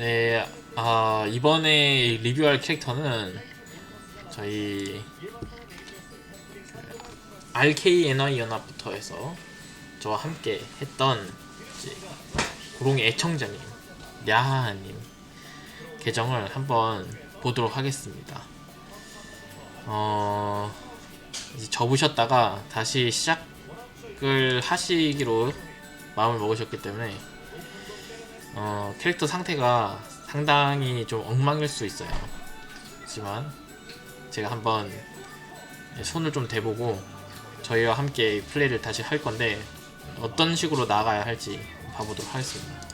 네, 아, 이번에 리뷰할 캐릭터는 저희 그 RK NY 연합부터 해서 저와 함께 했던 고롱의 애청자님, 야하님 계정을 한번 보도록 하겠습니다. 어, 접으셨다가 다시 시작을 하시기로 마음을 먹으셨기 때문에 어, 캐릭터 상태가 상당히 좀 엉망일 수 있어요. 하지만 제가 한번 손을 좀 대보고 저희와 함께 플레이를 다시 할 건데 어떤 식으로 나가야 할지 봐보도록 하겠습니다.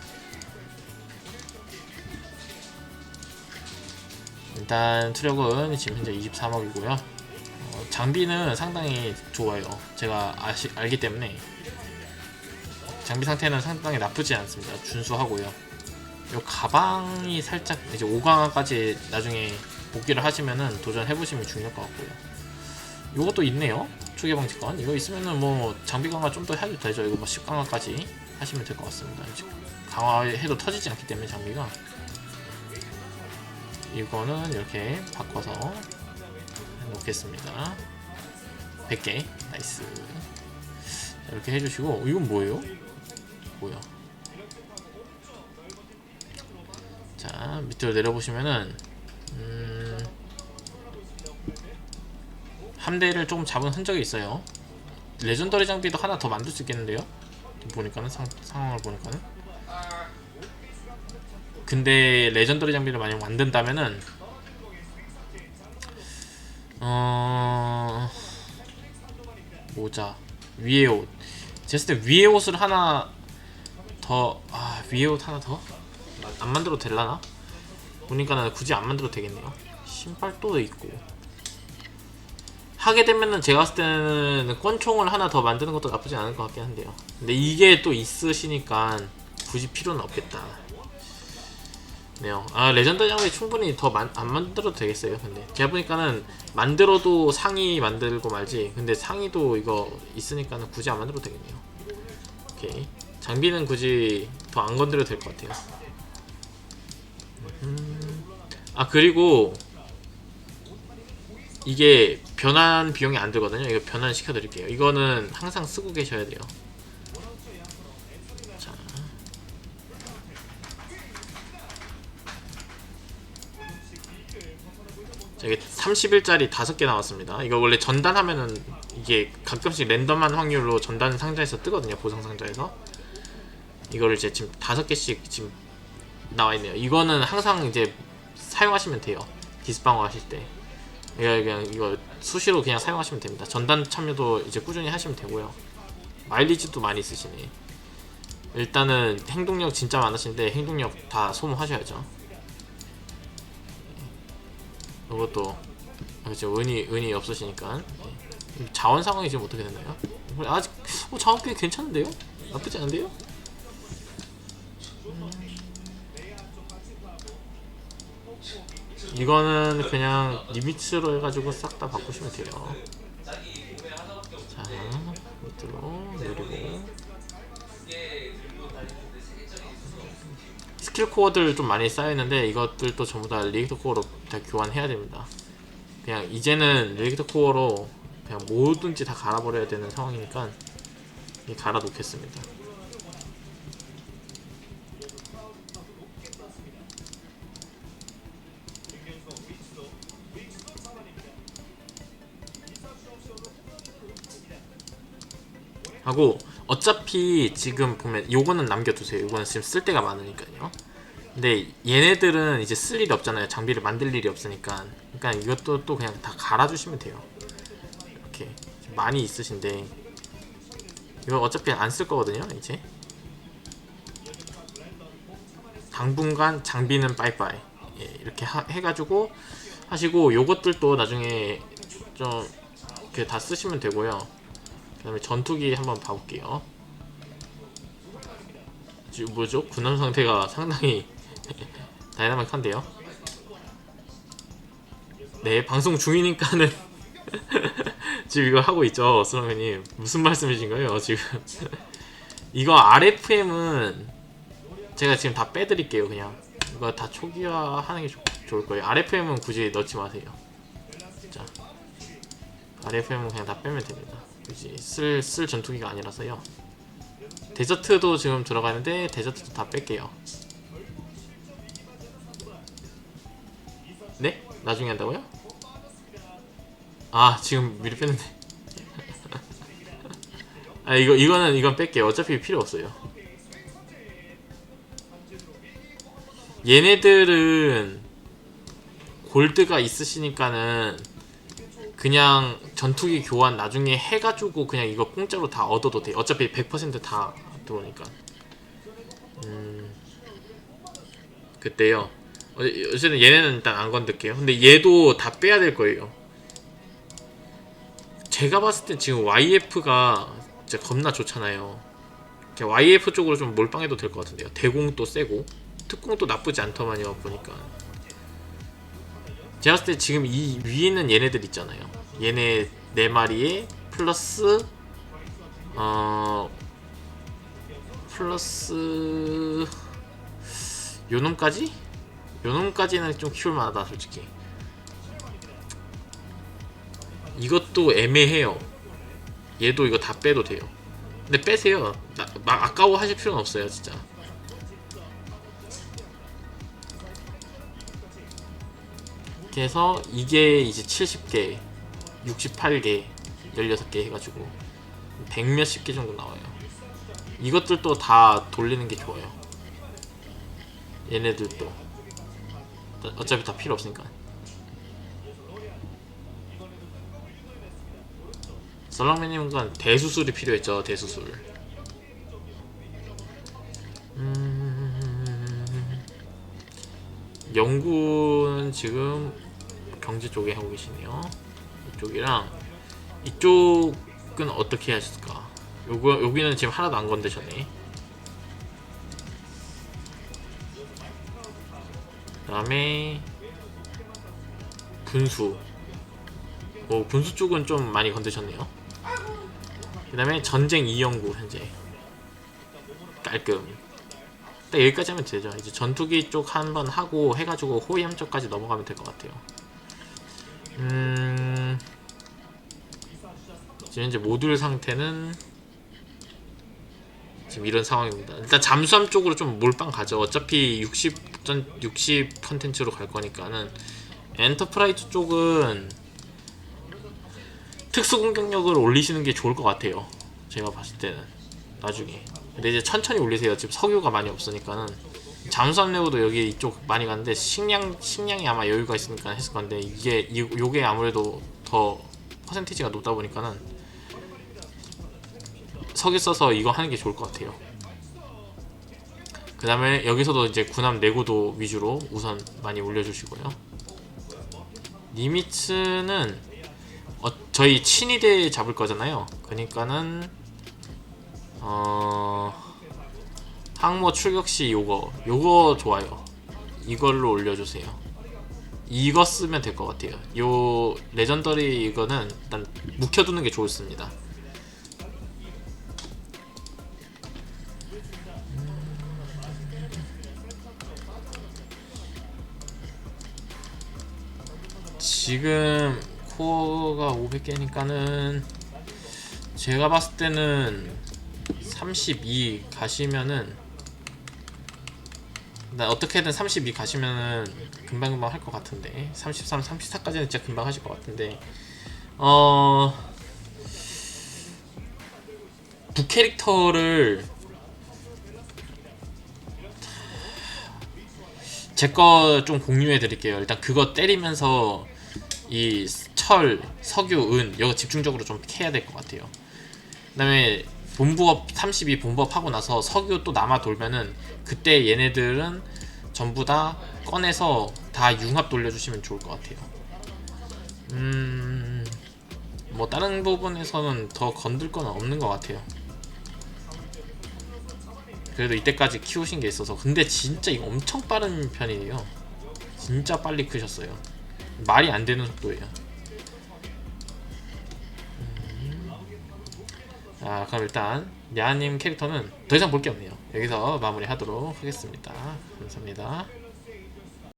일단 투력은 지금 현재 23억이고요. 어, 장비는 상당히 좋아요. 제가 아시, 알기 때문에 장비 상태는 상당히 나쁘지 않습니다. 준수하고요. 요 가방이 살짝 이제 5강화까지 나중에 복귀를 하시면은 도전해보시면 중요할 것 같고요. 요것도 있네요. 초계방 직관. 이거 있으면은 뭐 장비 강화 좀 더 해도 되죠. 이거 뭐 10강화까지 하시면 될 것 같습니다. 강화해도 터지지 않기 때문에 장비가. 이거는 이렇게 바꿔서 놓겠습니다. 100개. 나이스. 자, 이렇게 해주시고, 이건 뭐예요? 뭐야? 자, 밑으로 내려보시면은, 음, 함대를 조금 잡은 흔적이 있어요. 레전더리 장비도 하나 더 만들 수 있겠는데요? 보니까는 상, 상황을 보니까는. 근데 레전더리 장비를 만약 만든다면은 어 모자 위에 옷때 위에 옷을 하나 더 아 위에 옷 하나 더 안 만들어도 될라나 보니까는 굳이 안 만들어도 되겠네요 신발도 있고 하게 되면은 제가 봤을 때는 권총을 하나 더 만드는 것도 나쁘지 않을 것 같긴 한데요 근데 이게 또 있으시니까 굳이 필요는 없겠다 네요. 아 레전드 장비 충분히 더 안 만들어도 되겠어요. 근데 제가 보니까는 만들어도 상의 만들고 말지. 근데 상의도 이거 있으니까는 굳이 안 만들어도 되겠네요. 오케이. 장비는 굳이 더 안 건드려도 될 것 같아요. 음. 아 그리고 이게 변환 비용이 안 들거든요. 이거 변환 시켜드릴게요. 이거는 항상 쓰고 계셔야 돼요. 자. 자, 이게 30일짜리 5개 나왔습니다. 이거 원래 전단하면은 이게 가끔씩 랜덤한 확률로 전단 상자에서 뜨거든요. 보상 상자에서. 이거를 이제 지금 5개씩 지금 나와 있네요. 이거는 항상 이제 사용하시면 돼요. 디스방어 하실 때. 그냥 이거 수시로 그냥 사용하시면 됩니다. 전단 참여도 이제 꾸준히 하시면 되고요. 마일리지도 많이 쓰시네. 일단은 행동력 진짜 많으신데 행동력 다 소모하셔야죠. 이것도 그렇죠 은이 은이 없으시니까 네. 자원 상황이 지금 어떻게 됐나요? 아직 어, 자원 꽤 괜찮은데요? 나쁘지 않은데요? 이거는 그냥 리미츠로 해가지고 싹 다 바꾸시면 돼요. 자, 밑으로 내리고 스킬 코어들 좀 많이 쌓여있는데 이것들도 전부 다 리액터 코어로 다 교환해야 됩니다. 그냥 이제는 리액터 코어로 그냥 뭐든지 다 갈아버려야 되는 상황이니까 갈아 놓겠습니다. 하고 어차피 지금 보면 요거는 남겨두세요. 요거는 지금 쓸 데가 많으니까요. 근데 얘네들은 이제 쓸 일이 없잖아요. 장비를 만들 일이 없으니까. 그러니까 이것도 또 그냥 다 갈아주시면 돼요. 이렇게 많이 있으신데 이거 어차피 안 쓸 거거든요. 이제 당분간 장비는 빠이빠이 예, 이렇게 하, 해가지고 하시고 요것들도 나중에 좀 이렇게 다 쓰시면 되고요. 그 다음에 전투기 한번 봐볼게요. 지금 뭐죠? 군함 상태가 상당히 다이나믹한데요. 네, 방송 중이니까는 지금 이거 하고 있죠, 수랑님. 무슨 말씀이신가요, 지금? 이거 RFM은 제가 지금 다 빼드릴게요, 그냥. 이거 다 초기화하는 게 좋, 좋을 거예요. RFM은 굳이 넣지 마세요. 자, RFM은 그냥 다 빼면 됩니다. 쓸, 쓸 전투기가 아니라서요. 데저트도 지금 들어가는데 데저트도 다 뺄게요. 네? 나중에 한다고요? 아 지금 미리 뺐는데. 아 이거 이거는 이건 뺄게요. 어차피 필요 없어요. 얘네들은 골드가 있으시니까는 그냥 전투기 교환 나중에 해가지고 그냥 이거 공짜로 다 얻어도 돼. 어차피 100%다 들어오니까. 음, 그때요. 어, 어쨌든 얘네는 일단 안 건들게요. 근데 얘도 다 빼야 될 거예요. 제가 봤을 때 지금 YF가 진짜 겁나 좋잖아요. YF 쪽으로 좀 몰빵해도 될 것 같은데요. 대공도 세고 특공도 나쁘지 않더만요 보니까. 제가 봤을 때 지금 이 위에 있는 얘네들 있잖아요. 얘네 네 마리에 플러스 어 플러스 요놈까지? 요놈까지는 좀 키울 만하다 솔직히. 이것도 애매해요. 얘도 이거 다 빼도 돼요. 근데 빼세요. 나, 막 아까워 하실 필요는 없어요, 진짜. 이렇게 해서 이게 이제 70개, 68개, 16개 해가지고 100 몇십 개 정도 나와요. 이것들도 다 돌리는 게 좋아요. 얘네들도. 어차피 다 필요 없으니까. 썰렁맨님은 대수술이 필요했죠 대수술 음... 연구는 지금 경제 쪽에 하고 계시네요. 이쪽이랑 이쪽은 어떻게 하실까? 요거, 여기는 지금 하나도 안 건드셨네. 그 다음에 분수. 오 분수 쪽은 좀 많이 건드셨네요. 그 다음에 전쟁 이연구 현재. 깔끔. 딱 여기까지 하면 되죠. 이제 전투기 쪽 한 번 하고 해가지고 호위함 쪽까지 넘어가면 될 것 같아요 음 지금 현재 모듈 상태는 지금 이런 상황입니다 일단 잠수함 쪽으로 좀 몰빵 가죠 어차피 60, 전, 60 컨텐츠로 갈 거니까는 엔터프라이즈 쪽은 특수 공격력을 올리시는 게 좋을 것 같아요. 제가 봤을 때는 나중에. 근데 이제 천천히 올리세요. 지금 석유가 많이 없으니까는 잠수함 내고도 여기 이쪽 많이 가는데 식량 식량이 아마 여유가 있으니까 했을 건데 이게 이, 요게 아무래도 더 퍼센티지가 높다 보니까는 석유 써서 이거 하는 게 좋을 것 같아요. 그 다음에 여기서도 이제 군함 내구도 위주로 우선 많이 올려주시고요. 니미츠는 어, 저희 친위대 잡을 거잖아요. 그러니까는 어 항모 출격 시 요거 요거 좋아요. 이걸로 올려주세요. 이거 쓰면 될 것 같아요. 요 레전더리 이거는 일단 묵혀두는 게 좋습니다. 지금 코어가 500개니까는 제가 봤을 때는 32 가시면은 나 어떻게든 32 가시면은 금방금방 할 것 같은데. 33, 34까지는 진짜 금방 하실 것 같은데. 어... 북캐릭터를 제 거 좀 공유해 드릴게요. 일단 그거 때리면서 이 철, 석유, 은 이거 집중적으로 좀 캐야 될 것 같아요. 그 다음에 본부업 32 본부업 하고 나서 석유 또 남아 돌면은 그때 얘네들은 전부 다 꺼내서 다 융합 돌려주시면 좋을 것 같아요. 음, 뭐 다른 부분에서는 더 건들 건 없는 것 같아요. 그래도 이때까지 키우신 게 있어서 근데 진짜 이거 엄청 빠른 편이에요. 진짜 빨리 크셨어요. 말이 안 되는 속도예요. 자, 그럼 일단 야님 캐릭터는 더 이상 볼 게 없네요. 여기서 마무리하도록 하겠습니다. 감사합니다.